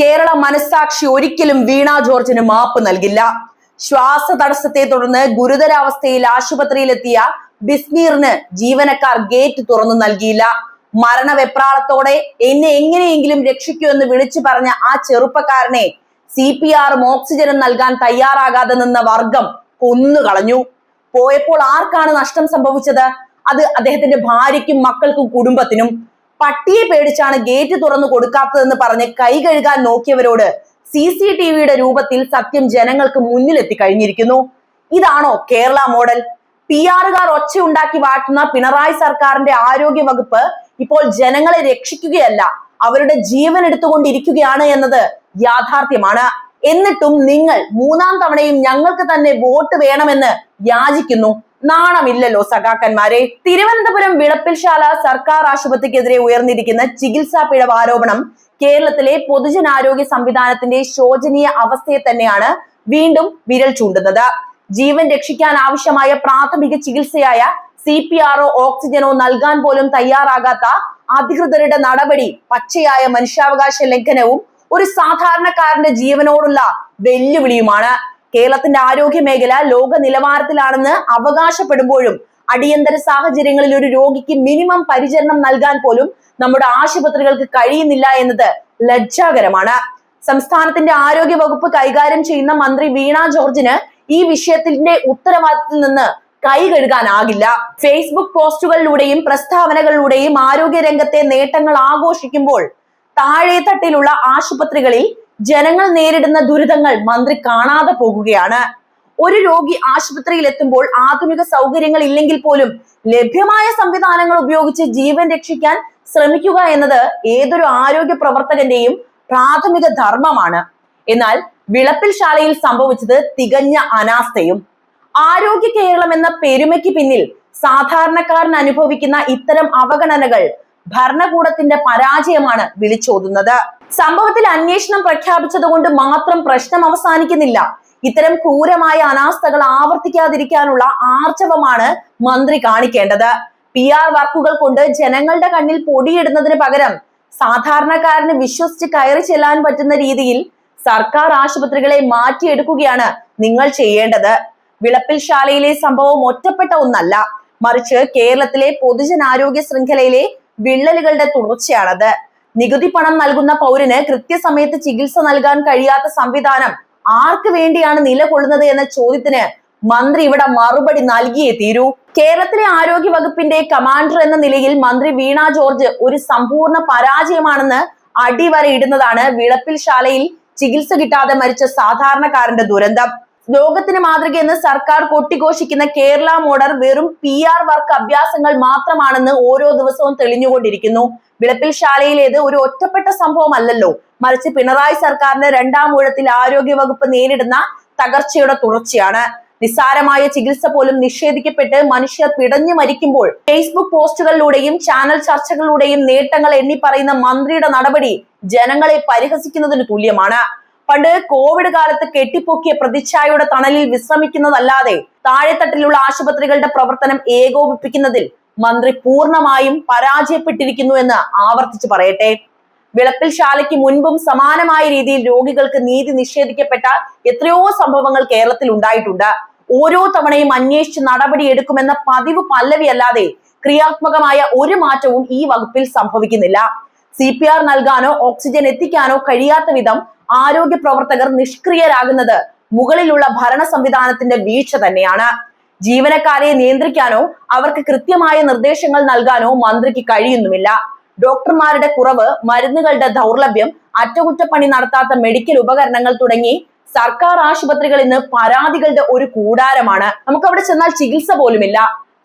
കേരള മനസ്സാക്ഷി ഒരിക്കലും വീണ ജോർജിന് മാപ്പ് നൽകില്ല. ശ്വാസ തടസ്സത്തെ തുടർന്ന് ഗുരുതരാവസ്ഥയിൽ ആശുപത്രിയിലെത്തിയ ബിസ്മീറിന് ജീവനക്കാർ ഗേറ്റ് തുറന്നു നൽകിയില്ല. മരണവെപ്രാളത്തോടെ എന്നെ എങ്ങനെയെങ്കിലും രക്ഷിക്കൂ എന്ന് വിളിച്ചു പറഞ്ഞ ആ ചെറുപ്പക്കാരനെ സി പി ആറും ഓക്സിജനും നൽകാൻ തയ്യാറാകാതെ നിന്ന വർഗം കൊന്നുകളഞ്ഞു. പോയപ്പോൾ ആർക്കാണ് നഷ്ടം സംഭവിച്ചത്? അത് അദ്ദേഹത്തിന്റെ ഭാര്യയ്ക്കും മക്കൾക്കും കുടുംബത്തിനും. പട്ടിയെ പേടിച്ചാണ് ഗേറ്റ് തുറന്നു കൊടുക്കാത്തതെന്ന് പറഞ്ഞ് കൈ കഴുകാൻ നോക്കിയവരോട് സി സി ടി വിയുടെ രൂപത്തിൽ സത്യം ജനങ്ങൾക്ക് മുന്നിലെത്തി കഴിഞ്ഞിരിക്കുന്നു. ഇതാണോ കേരള മോഡൽ? പി ആറുകാർ ഒച്ചയുണ്ടാക്കി വാട്ടുന്ന പിണറായി സർക്കാരിന്റെ ആരോഗ്യ വകുപ്പ് ഇപ്പോൾ ജനങ്ങളെ രക്ഷിക്കുകയല്ല അവരുടെ ജീവൻ എടുത്തുകൊണ്ടിരിക്കുകയാണ് എന്നത് യാഥാർത്ഥ്യമാണ്. എന്നിട്ടും നിങ്ങൾ മൂന്നാം തവണയും ഞങ്ങൾക്ക് തന്നെ വോട്ട് വേണമെന്ന് യാചിക്കുന്നു. നാണമില്ലല്ലോ സഖാക്കന്മാരെ. തിരുവനന്തപുരം വിളപ്പിൽശാല സർക്കാർ ആശുപത്രിക്കെതിരെ ഉയർന്നിരിക്കുന്ന ചികിത്സാ പിഴവ് ആരോപണം കേരളത്തിലെ പൊതുജനാരോഗ്യ സംവിധാനത്തിന്റെ ശോചനീയ അവസ്ഥയെ തന്നെയാണ് വീണ്ടും വിരൽ ചൂണ്ടുന്നത്. ജീവൻ രക്ഷിക്കാൻ ആവശ്യമായ പ്രാഥമിക ചികിത്സയായ സി പി ആറോ ഓക്സിജനോ നൽകാൻ പോലും തയ്യാറാകാത്ത അധികൃതരുടെ നടപടി പച്ചയായ മനുഷ്യാവകാശ ലംഘനവും ഒരു സാധാരണക്കാരന്റെ ജീവനോടുള്ള വെല്ലുവിളിയുമാണ്. കേരളത്തിന്റെ ആരോഗ്യ മേഖല ലോക നിലവാരത്തിലാണെന്ന് അവകാശപ്പെടുമ്പോഴും അടിയന്തര സാഹചര്യങ്ങളിൽ ഒരു രോഗിക്ക് മിനിമം പരിചരണം നൽകാൻ പോലും നമ്മുടെ ആശുപത്രികൾക്ക് കഴിയുന്നില്ല എന്നത് ലജ്ജാകരമാണ്. സംസ്ഥാനത്തിന്റെ ആരോഗ്യ വകുപ്പ് കൈകാര്യം ചെയ്യുന്ന മന്ത്രി വീണ ജോർജിന് ഈ വിഷയത്തിന്റെ ഉത്തരവാദിത്തത്തിൽ നിന്ന് കൈ കഴുകാനാകില്ല. ഫേസ്ബുക്ക് പോസ്റ്റുകളിലൂടെയും പ്രസ്താവനകളിലൂടെയും ആരോഗ്യ രംഗത്തെ നേട്ടങ്ങൾ ആഘോഷിക്കുമ്പോൾ താഴെ തട്ടിലുള്ള ആശുപത്രികളിൽ ജനങ്ങൾ നേരിടുന്ന ദുരിതങ്ങൾ മന്ത്രി കാണാതെ പോകുകയാണ്. ഒരു രോഗി ആശുപത്രിയിൽ എത്തുമ്പോൾ ആധുനിക സൗകര്യങ്ങൾ ഇല്ലെങ്കിൽ പോലും ലഭ്യമായ സംവിധാനങ്ങൾ ഉപയോഗിച്ച് ജീവൻ രക്ഷിക്കാൻ ശ്രമിക്കുക എന്നത് ഏതൊരു ആരോഗ്യ പ്രവർത്തകന്റെയും പ്രാഥമിക ധർമ്മമാണ്. എന്നാൽ വിളപ്പിൽ ശാലയിൽ സംഭവിച്ചത് തികഞ്ഞ അനാസ്ഥയും. ആരോഗ്യ കേരളം എന്ന പെരുമയ്ക്ക് പിന്നിൽ സാധാരണക്കാരൻ അനുഭവിക്കുന്ന ഇത്തരം അവഗണനകൾ ഭരണകൂടത്തിന്റെ പരാജയമാണ് വിളിച്ചോതുന്നത്. സംഭവത്തിൽ അന്വേഷണം പ്രഖ്യാപിച്ചതുകൊണ്ട് മാത്രം പ്രശ്നം അവസാനിക്കുന്നില്ല. ഇത്തരം ക്രൂരമായ അനാസ്ഥകൾ ആവർത്തിക്കാതിരിക്കാനുള്ള ആർജവമാണ് മന്ത്രി കാണിക്കേണ്ടത്. പി ആർ വർക്കുകൾ കൊണ്ട് ജനങ്ങളുടെ കണ്ണിൽ പൊടിയിടുന്നതിന് പകരം സാധാരണക്കാരന് വിശ്വസിച്ച് കയറി ചെല്ലാൻ പറ്റുന്ന രീതിയിൽ സർക്കാർ ആശുപത്രികളെ മാറ്റിയെടുക്കുകയാണ് നിങ്ങൾ ചെയ്യേണ്ടത്. വിളപ്പിൽ ശാലയിലെ സംഭവം ഒറ്റപ്പെട്ട ഒന്നല്ല. മറിച്ച് കേരളത്തിലെ പൊതുജനാരോഗ്യ ശൃംഖലയിലെ വിള്ളലുകളുടെ തുടർച്ചയാണത്. നികുതി പണം നൽകുന്ന പൗരന് കൃത്യസമയത്ത് ചികിത്സ നൽകാൻ കഴിയാത്ത സംവിധാനം ആർക്ക് വേണ്ടിയാണ് നിലകൊള്ളുന്നത് എന്ന ചോദ്യത്തിന് മന്ത്രി ഇവിടെ മറുപടി നൽകിയേ തീരൂ. കേരളത്തിലെ ആരോഗ്യ വകുപ്പിന്റെ കമാൻഡർ എന്ന നിലയിൽ മന്ത്രി വീണ ജോർജ് ഒരു സമ്പൂർണ പരാജയമാണെന്ന് അടിവരയിടുന്നതാണ്. വിളപ്പിൽ ശാലയിൽ ചികിത്സ കിട്ടാതെ മരിച്ച സാധാരണക്കാരന്റെ ദുരന്തം. ലോകത്തിന് മാതൃകയെന്ന് സർക്കാർ കൊട്ടിഘോഷിക്കുന്ന കേരള മോഡൽ വെറും പി ആർ വർക്ക് അഭ്യാസങ്ങൾ മാത്രമാണെന്ന് ഓരോ ദിവസവും തെളിഞ്ഞുകൊണ്ടിരിക്കുന്നു. വിളപ്പിൽ ശാലയിലേത് ഒരു ഒറ്റപ്പെട്ട സംഭവമല്ലല്ലോ. മറിച്ച് പിണറായി സർക്കാരിന്റെ രണ്ടാം ഊഴത്തിൽ ആരോഗ്യ വകുപ്പ് നേരിടുന്ന തകർച്ചയുടെ തുടർച്ചയാണ്. നിസ്സാരമായ ചികിത്സ പോലും നിഷേധിക്കപ്പെട്ട് മനുഷ്യർ പിടഞ്ഞു മരിക്കുമ്പോൾ ഫേസ്ബുക്ക് പോസ്റ്റുകളിലൂടെയും ചാനൽ ചർച്ചകളിലൂടെയും നേട്ടങ്ങൾ എണ്ണി പറയുന്ന മന്ത്രിയുടെ നടപടി ജനങ്ങളെ പരിഹസിക്കുന്നതിന് തുല്യമാണ്. പണ്ട് കോവിഡ് കാലത്ത് കെട്ടിപ്പൊക്കിയ പ്രതിച്ഛായയുടെ തണലിൽ വിശ്രമിക്കുന്നതല്ലാതെ താഴെത്തട്ടിലുള്ള ആശുപത്രികളുടെ പ്രവർത്തനം ഏകോപിപ്പിക്കുന്നതിൽ മന്ത്രി പൂർണമായും പരാജയപ്പെട്ടിരിക്കുന്നു എന്ന് ആവർത്തിച്ചു പറയട്ടെ. വിളപ്പിൽ ശാലയ്ക്ക് മുൻപും സമാനമായ രീതിയിൽ രോഗികൾക്ക് നീതി നിഷേധിക്കപ്പെട്ട എത്രയോ സംഭവങ്ങൾ കേരളത്തിൽ ഉണ്ടായിട്ടുണ്ട്. ഓരോ തവണയും അന്വേഷിച്ച് നടപടിയെടുക്കുമെന്ന പതിവ് പല്ലവിയല്ലാതെ ക്രിയാത്മകമായ ഒരു മാറ്റവും ഈ വകുപ്പിൽ സംഭവിക്കുന്നില്ല. സി പി ആർ നൽകാനോ ഓക്സിജൻ എത്തിക്കാനോ കഴിയാത്ത വിധം ആരോഗ്യ പ്രവർത്തകർ നിഷ്ക്രിയരാകുന്നത് മുകളിലുള്ള ഭരണ സംവിധാനത്തിന്റെ വീഴ്ച തന്നെയാണ്. ജീവനക്കാരെ നിയന്ത്രിക്കാനോ അവർക്ക് കൃത്യമായ നിർദ്ദേശങ്ങൾ നൽകാനോ മന്ത്രിക്ക് കഴിയുന്നുമില്ല. ഡോക്ടർമാരുടെ കുറവ് മരുന്നുകളുടെ ദൗർലഭ്യം അറ്റകുറ്റപ്പണി നടത്താത്ത മെഡിക്കൽ ഉപകരണങ്ങൾ തുടങ്ങി സർക്കാർ ആശുപത്രികൾ ഇന്ന് പരാതികളുടെ ഒരു കൂടാരമാണ്. നമുക്ക് അവിടെ ചെന്നാൽ ചികിത്സ പോലുമില്ല.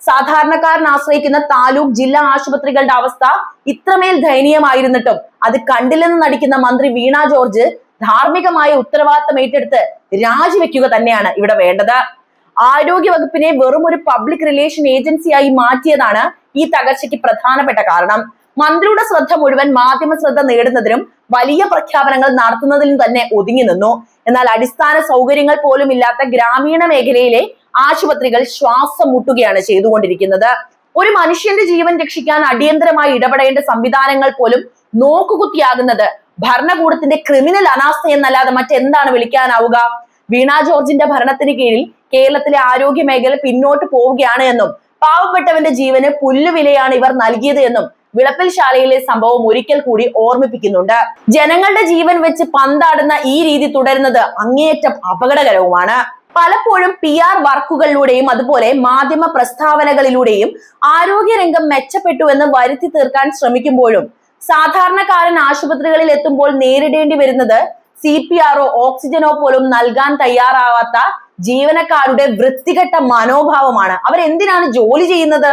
സാധാരണക്കാരൻ ആശ്രയിക്കുന്ന താലൂക്ക് ജില്ലാ ആശുപത്രികളുടെ അവസ്ഥ ഇത്രമേൽ ദയനീയമായിരുന്നിട്ടും അത് കണ്ടില്ലെന്ന് നടിക്കുന്ന മന്ത്രി വീണ ജോർജ് ധാർമ്മികമായ ഉത്തരവാദിത്തം ഏറ്റെടുത്ത് രാജിവെക്കുക തന്നെയാണ് ഇവിടെ വേണ്ടത്. ആരോഗ്യ വകുപ്പിനെ വെറും ഒരു പബ്ലിക് റിലേഷൻ ഏജൻസിയായി മാറ്റിയതാണ് ഈ തകർച്ചയ്ക്ക് പ്രധാനപ്പെട്ട കാരണം. മന്ത്രിയുടെ ശ്രദ്ധ മുഴുവൻ മാധ്യമ ശ്രദ്ധ നേടുന്നതിനും വലിയ പ്രഖ്യാപനങ്ങൾ നടത്തുന്നതിനും തന്നെ ഒതുങ്ങി നിന്നു. എന്നാൽ അടിസ്ഥാന സൗകര്യങ്ങൾ പോലും ഇല്ലാത്ത ഗ്രാമീണ മേഖലയിലെ ആശുപത്രികൾ ശ്വാസം മുട്ടുകയാണ് ചെയ്തുകൊണ്ടിരിക്കുന്നത്. ഒരു മനുഷ്യന്റെ ജീവൻ രക്ഷിക്കാൻ അടിയന്തരമായി ഇടപെടേണ്ട സംവിധാനങ്ങൾ പോലും നോക്കുകുത്തിയാകുന്നത് ഭരണകൂടത്തിന്റെ ക്രിമിനൽ അനാസ്ഥ എന്നല്ലാതെ മറ്റെന്താണ് വിളിക്കാനാവുക? വീണ ജോർജിന്റെ ഭരണത്തിന് കീഴിൽ കേരളത്തിലെ ആരോഗ്യ മേഖല പിന്നോട്ട് പോവുകയാണ് എന്നും പാവപ്പെട്ടവന്റെ ജീവന് പുല്ലുവിലയാണ് ഇവർ നൽകിയത് എന്നും വിളപ്പിൽ ശാലയിലെ സംഭവം ഒരിക്കൽ കൂടി ഓർമ്മിപ്പിക്കുന്നുണ്ട്. ജനങ്ങളുടെ ജീവൻ വെച്ച് പന്താടുന്ന ഈ രീതി തുടരുന്നത് അങ്ങേയറ്റം അപകടകരവുമാണ്. പലപ്പോഴും പി ആർ വർക്കുകളിലൂടെയും അതുപോലെ മാധ്യമ പ്രസ്താവനകളിലൂടെയും ആരോഗ്യരംഗം മെച്ചപ്പെട്ടു എന്ന് വരുത്തി തീർക്കാൻ ശ്രമിക്കുമ്പോഴും സാധാരണക്കാരൻ ആശുപത്രികളിൽ എത്തുമ്പോൾ നേരിടേണ്ടി വരുന്നത് സി പി ആറോ ഓക്സിജനോ പോലും നൽകാൻ തയ്യാറാവാത്ത ജീവനക്കാരുടെ വൃത്തികെട്ട മനോഭാവമാണ്. അവരെന്തിനാണ് ജോലി ചെയ്യുന്നത്?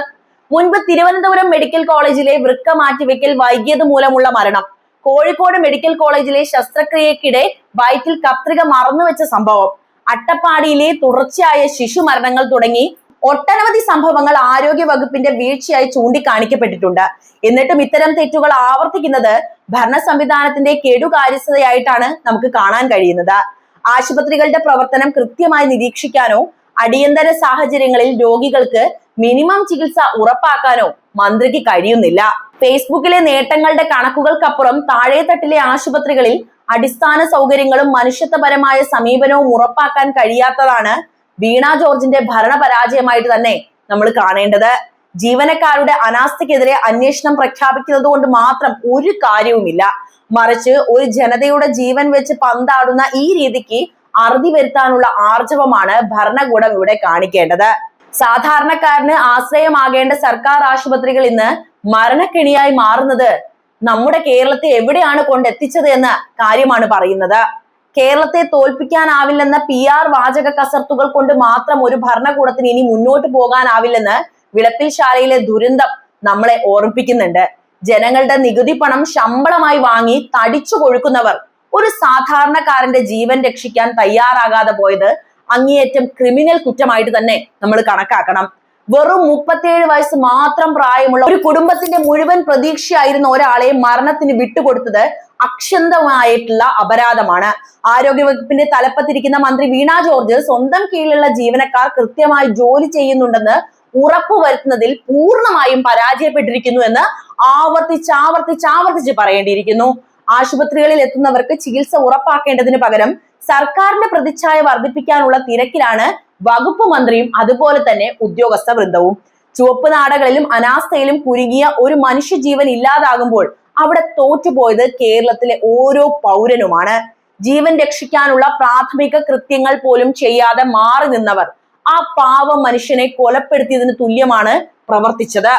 മുൻപ് തിരുവനന്തപുരം മെഡിക്കൽ കോളേജിലെ വൃക്ക മാറ്റിവെക്കൽ വൈകിയത് മൂലമുള്ള മരണം. കോഴിക്കോട് മെഡിക്കൽ കോളേജിലെ ശസ്ത്രക്രിയക്കിടെ വയറ്റിൽ കത്രിക മറന്നുവെച്ച സംഭവം. അട്ടപ്പാടിയിലെ തുടർച്ചയായ ശിശു മരണങ്ങൾ തുടങ്ങി ഒട്ടനവധി സംഭവങ്ങൾ ആരോഗ്യ വകുപ്പിന്റെ വീഴ്ചയായി ചൂണ്ടിക്കാണിക്കപ്പെട്ടിട്ടുണ്ട്. എന്നിട്ടും ഇത്തരം തെറ്റുകൾ ആവർത്തിക്കുന്നത് ഭരണ സംവിധാനത്തിന്റെ കെടുകാര്യസ്ഥതയായിട്ടാണ് നമുക്ക് കാണാൻ കഴിയുന്നത്. ആശുപത്രികളുടെ പ്രവർത്തനം കൃത്യമായി നിരീക്ഷിക്കാനോ അടിയന്തര സാഹചര്യങ്ങളിൽ രോഗികൾക്ക് മിനിമം ചികിത്സ ഉറപ്പാക്കാനോ മന്ത്രിക്ക് കഴിയുന്നില്ല. ഫേസ്ബുക്കിലെ നേട്ടങ്ങളുടെ കണക്കുകൾക്കപ്പുറം താഴെത്തട്ടിലെ ആശുപത്രികളിൽ അടിസ്ഥാന സൗകര്യങ്ങളും മനുഷ്യത്വപരമായ സമീപനവും ഉറപ്പാക്കാൻ കഴിയാത്തതാണ് വീണ ജോർജിന്റെ ഭരണപരാജയമായിട്ട് തന്നെ നമ്മൾ കാണേണ്ടത്. ജീവനക്കാരുടെ അനാസ്ഥയ്ക്കെതിരെ അന്വേഷണം പ്രഖ്യാപിക്കുന്നത് കൊണ്ട് മാത്രം ഒരു കാര്യവുമില്ല. മറിച്ച് ഒരു ജനതയുടെ ജീവൻ വെച്ച് പന്താടുന്ന ഈ രീതിക്ക് അറുതി വരുത്താനുള്ള ആർജവമാണ് ഭരണകൂടം ഇവിടെ കാണിക്കേണ്ടത്. സാധാരണക്കാരന് ആശ്രയമാകേണ്ട സർക്കാർ ആശുപത്രികൾ ഇന്ന് മരണക്കെണിയായി മാറുന്നത് നമ്മുടെ കേരളത്തെ എവിടെയാണ് കൊണ്ടെത്തിച്ചത് എന്ന കാര്യമാണ് പറയുന്നത്. കേരളത്തെ തോൽപ്പിക്കാനാവില്ലെന്ന പി ആർ വാചക കസർത്തുകൾ കൊണ്ട് മാത്രം ഒരു ഭരണകൂടത്തിന് ഇനി മുന്നോട്ട് പോകാനാവില്ലെന്ന് വിളപ്പിൽ ശാലയിലെ ദുരന്തം നമ്മളെ ഓർമ്മിപ്പിക്കുന്നുണ്ട്. ജനങ്ങളുടെ നികുതി പണം ശമ്പളമായി വാങ്ങി തടിച്ചു കൊഴുക്കുന്നവർ ഒരു സാധാരണക്കാരന്റെ ജീവൻ രക്ഷിക്കാൻ തയ്യാറാകാതെ പോയത് അങ്ങേയറ്റം ക്രിമിനൽ കുറ്റമായിട്ട് തന്നെ നമ്മൾ കണക്കാക്കണം. വെറും മുപ്പത്തിയേഴ് വയസ്സ് മാത്രം പ്രായമുള്ള ഒരു കുടുംബത്തിന്റെ മുഴുവൻ പ്രതീക്ഷയായിരുന്ന ഒരാളെ മരണത്തിന് വിട്ടുകൊടുത്തത് അക്ഷന്തമായിട്ടുള്ള അപരാധമാണ്. ആരോഗ്യവകുപ്പിന്റെ തലപ്പത്തിരിക്കുന്ന മന്ത്രി വീണ ജോർജ് സ്വന്തം കീഴിലുള്ള ജീവനക്കാർ കൃത്യമായി ജോലി ചെയ്യുന്നുണ്ടെന്ന് ഉറപ്പുവരുത്തുന്നതിൽ പൂർണമായും പരാജയപ്പെട്ടിരിക്കുന്നു എന്ന് ആവർത്തിച്ച് ആവർത്തിച്ച് ആവർത്തിച്ച് പറയേണ്ടിയിരിക്കുന്നു. ആശുപത്രികളിൽ എത്തുന്നവർക്ക് ചികിത്സ ഉറപ്പാക്കേണ്ടതിന് പകരം സർക്കാരിന്റെ പ്രതിച്ഛായ വർദ്ധിപ്പിക്കാനുള്ള തിരക്കിലാണ് വകുപ്പ് മന്ത്രിയും അതുപോലെ തന്നെ ഉദ്യോഗസ്ഥ വൃന്ദവും. ചുവപ്പ് നാടകളിലും അനാസ്ഥയിലും കുരുങ്ങിയ ഒരു മനുഷ്യജീവൻ ഇല്ലാതാകുമ്പോൾ അവിടെ തോറ്റുപോയത് കേരളത്തിലെ ഓരോ പൗരനുമാണ്. ജീവൻ രക്ഷിക്കാനുള്ള പ്രാഥമിക കൃത്യങ്ങൾ പോലും ചെയ്യാതെ മാറി നിന്നവർ ആ പാവം മനുഷ്യനെ കൊലപ്പെടുത്തിയതിന് തുല്യമാണ് പ്രവർത്തിച്ചത്.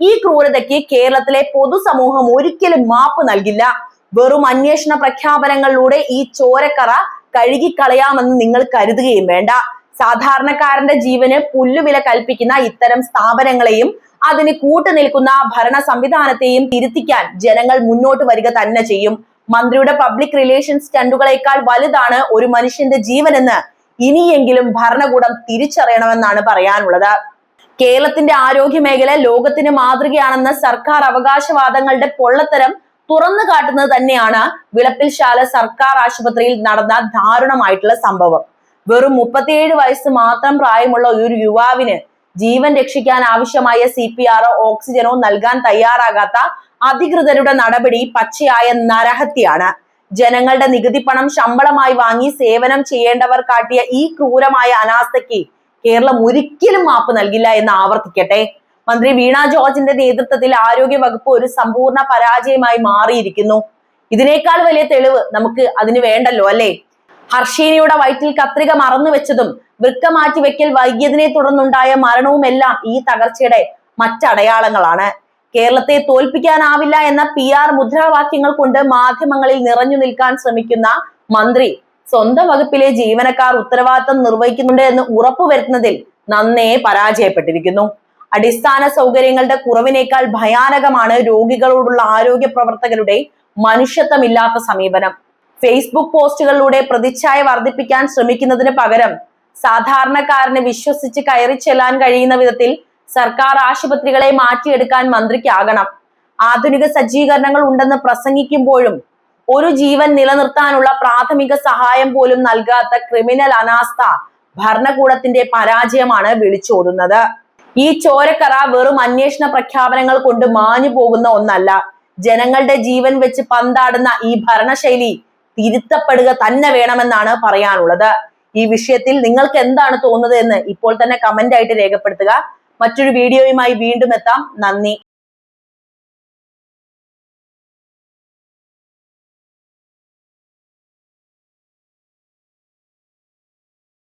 ഈ ക്രൂരതയ്ക്ക് കേരളത്തിലെ പൊതുസമൂഹം ഒരിക്കലും മാപ്പ് നൽകില്ല. വെറും അന്വേഷണ പ്രഖ്യാപനങ്ങളിലൂടെ ഈ ചോരക്കറ കഴുകിക്കളയാമെന്ന് നിങ്ങൾ കരുതുകയും വേണ്ട. സാധാരണക്കാരന്റെ ജീവന് പുല്ലുവില കൽപ്പിക്കുന്ന ഇത്തരം സ്ഥാപനങ്ങളെയും അതിന് കൂട്ടുനിൽക്കുന്ന ഭരണ സംവിധാനത്തെയും തിരുത്തിക്കാൻ ജനങ്ങൾ മുന്നോട്ട് വരിക തന്നെ ചെയ്യും. മന്ത്രിയുടെ പബ്ലിക് റിലേഷൻസ് സ്റ്റണ്ടുകളേക്കാൾ വലുതാണ് ഒരു മനുഷ്യന്റെ ജീവനെന്ന് ഇനിയെങ്കിലും ഭരണകൂടം തിരിച്ചറിയണമെന്നാണ് പറയാനുള്ളത്. കേരളത്തിന്റെ ആരോഗ്യ മേഖല ലോകത്തിന് മാതൃകയാണെന്ന സർക്കാർ അവകാശവാദങ്ങളുടെ പൊള്ളത്തരം തുറന്നു കാട്ടുന്നത് തന്നെയാണ് വിളപ്പിൽശാല സർക്കാർ ആശുപത്രിയിൽ നടന്ന ദാരുണമായിട്ടുള്ള സംഭവം. വെറും മുപ്പത്തിയേഴ് വയസ്സ് മാത്രം പ്രായമുള്ള ഒരു യുവാവിന് ജീവൻ രക്ഷിക്കാൻ ആവശ്യമായ സി പി ആറോ ഓക്സിജനോ നൽകാൻ തയ്യാറാകാത്ത അധികൃതരുടെ നടപടി പച്ചയായ നരഹത്യയാണ്. ജനങ്ങളുടെ നികുതി പണം ശമ്പളമായി വാങ്ങി സേവനം ചെയ്യേണ്ടവർ കാട്ടിയ ഈ ക്രൂരമായ അനാസ്ഥയ്ക്ക് കേരളം ഒരിക്കലും മാപ്പ് നൽകില്ല എന്ന് ആവർത്തിക്കട്ടെ. മന്ത്രി വീണ ജോർജിന്റെ നേതൃത്വത്തിൽ ആരോഗ്യ വകുപ്പ് ഒരു സമ്പൂർണ പരാജയമായി മാറിയിരിക്കുന്നു. ഇതിനേക്കാൾ വലിയ തെളിവ് നമുക്ക് അതിന് വേണ്ടല്ലോ അല്ലേ? ഹർഷീനയുടെ വയറ്റിൽ കത്രിക മറന്നു വെച്ചതും വൃക്ക മാറ്റിവെക്കൽ വൈകിയതിനെ തുടർന്നുണ്ടായ മരണവുമെല്ലാം ഈ തകർച്ചയുടെ മറ്റടയാളങ്ങളാണ്. കേരളത്തെ തോൽപ്പിക്കാനാവില്ല എന്ന പി ആർ മുദ്രാവാക്യങ്ങൾ കൊണ്ട് മാധ്യമങ്ങളിൽ നിറഞ്ഞു നിൽക്കാൻ ശ്രമിക്കുന്ന മന്ത്രി സ്വന്തം വകുപ്പിലെ ജീവനക്കാർ ഉത്തരവാദിത്തം നിർവഹിക്കുന്നുണ്ട് എന്ന് ഉറപ്പുവരുത്തുന്നതിൽ നന്നേ പരാജയപ്പെട്ടിരിക്കുന്നു. അടിസ്ഥാന സൗകര്യങ്ങളുടെ കുറവിനേക്കാൾ ഭയാനകമാണ് രോഗികളോടുള്ള ആരോഗ്യ പ്രവർത്തകരുടെ മനുഷ്യത്വമില്ലാത്ത സമീപനം. ഫേസ്ബുക്ക് പോസ്റ്റുകളിലൂടെ പ്രതിച്ഛായ വർദ്ധിപ്പിക്കാൻ ശ്രമിക്കുന്നതിന് പകരം സാധാരണക്കാരന് വിശ്വസിച്ച് കയറി ചെല്ലാൻ കഴിയുന്ന വിധത്തിൽ സർക്കാർ ആശുപത്രികളെ മാറ്റിയെടുക്കാൻ മന്ത്രിക്കാകണം. ആധുനിക സജ്ജീകരണങ്ങൾ ഉണ്ടെന്ന് പ്രസംഗിക്കുമ്പോഴും ഒരു ജീവൻ നിലനിർത്താനുള്ള പ്രാഥമിക സഹായം പോലും നൽകാത്ത ക്രിമിനൽ അനാസ്ഥ ഭരണകൂടത്തിന്റെ പരാജയമാണ് വിളിച്ചോതുന്നത് ഈ ചോരക്കറ വെറും അന്വേഷണ പ്രഖ്യാപനങ്ങൾ കൊണ്ട് മാഞ്ഞു പോകുന്ന ഒന്നല്ല. ജനങ്ങളുടെ ജീവൻ വെച്ച് പന്താടുന്ന ഈ ഭരണശൈലി തിരുത്തപ്പെടുക തന്നെ വേണമെന്നാണ് പറയാനുള്ളത്. ഈ വിഷയത്തിൽ നിങ്ങൾക്ക് എന്താണ് തോന്നുന്നത് എന്ന് ഇപ്പോൾ തന്നെ കമന്റ് ആയിട്ട് രേഖപ്പെടുത്തുക. മറ്റൊരു വീഡിയോയുമായി വീണ്ടും എത്താം. നന്ദി.